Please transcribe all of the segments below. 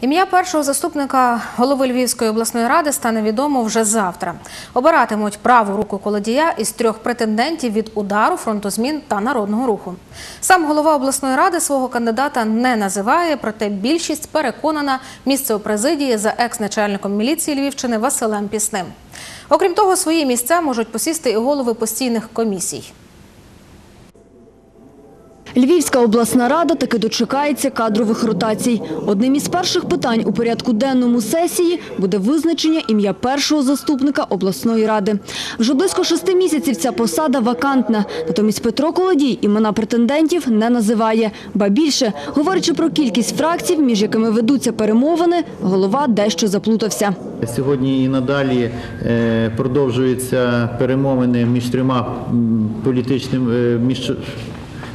Ім'я першого заступника голови Львівської обласної ради стане відомо вже завтра. Обиратимуть праву руку колодія із трьох претендентів від удару, фронтозмін та народного руху. Сам голова обласної ради свого кандидата не називає, проте більшість переконана місце у президії за екс-начальником міліції Львівщини Василем Пісним. Окрім того, свої місця можуть посісти і голови постійних комісій. Львівська обласна рада таки дочекається кадрових ротацій. Одним із перших питань у порядку денному сесії буде визначення ім'я першого заступника обласної ради. Вже близько шести місяців ця посада вакантна. Натомість Петро Колодій імена претендентів не називає. Ба більше, говорячи про кількість фракцій, між якими ведуться перемовини, голова дещо заплутався. Сьогодні і надалі е, продовжуються перемовини між трьома політичними е, між.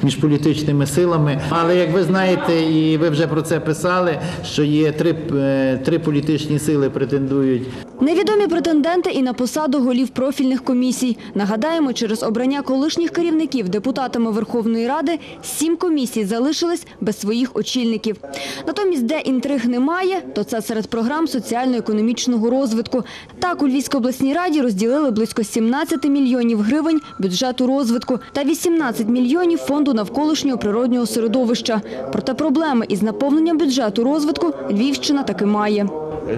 Між політичними силами, але як ви знаєте, і ви вже про це писали, що є три, е, три політичні сили претендують Невідомі претенденти і на посаду голів профільних комісій. Нагадаємо, через обрання колишніх керівників депутатами Верховної Ради сім комісій залишились без своїх очільників. Натомість, де інтриг немає, то це серед програм соціально-економічного розвитку. Так, у Львівській обласній раді розділили близько 17 мільйонів гривень бюджету розвитку та 18 мільйонів фонду навколишнього природнього середовища. Проте проблеми із наповненням бюджету розвитку Львівщина таки має.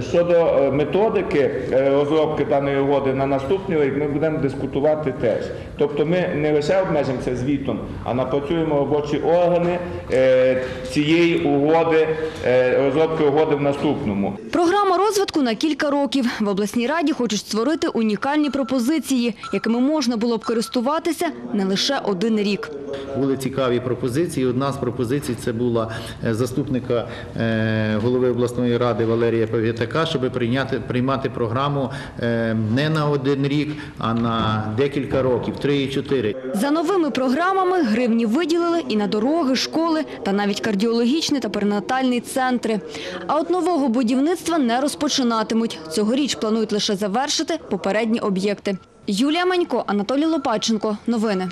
Щодо е, методики е, розробки даної угоди на наступний рік, ми будемо дискутувати теж. Тобто ми не лише обмежимося звітом, а напрацюємо робочі органи е, цієї угоди, розробки угоди в наступному. Програма розвитку на кілька років. В обласній раді хочуть створити унікальні пропозиції, якими можна було б користуватися не лише один рік. Були цікаві пропозиції. Одна з пропозицій це була е, заступника е, голови обласної ради Валерія Пав'ятака, щоб прийняти приймати програму е, не на один рік, а на декілька років, три і чотири. За новими програмами гривні виділили і на дороги, школи та навіть кардіологічні та перинатальні центри. А от нового будівництва не розпочинатимуть. Цьогоріч планують лише завершити попередні об'єкти. Юлія Манько, Анатолій Лопаченко. Новини.